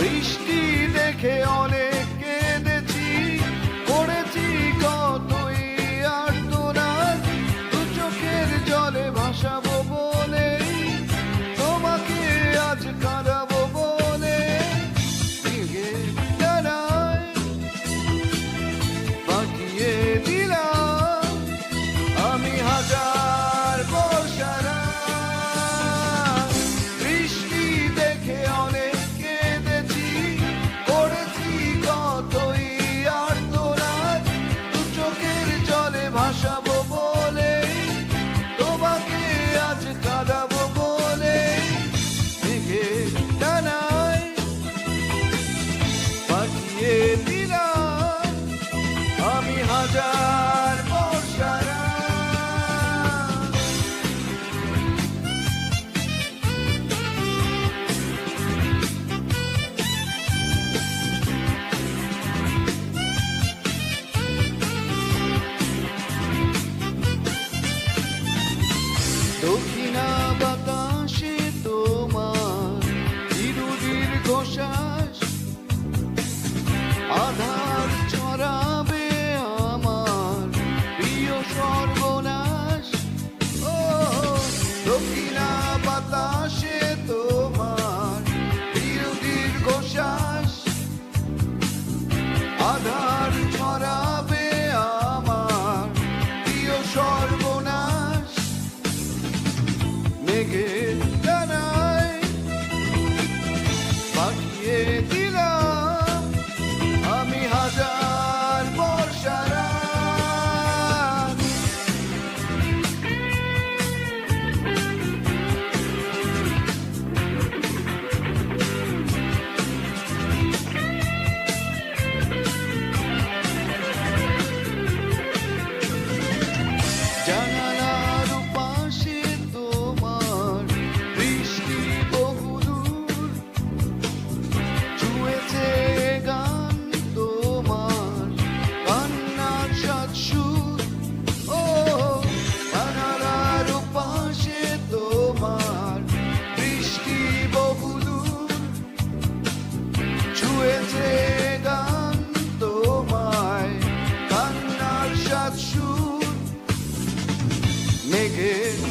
বৃষ্টি দেখে কাটাবো বলে মেঘে ডানায় পাঠিয়ে দিলাম আমি হাজার বর্ষারা sort porquê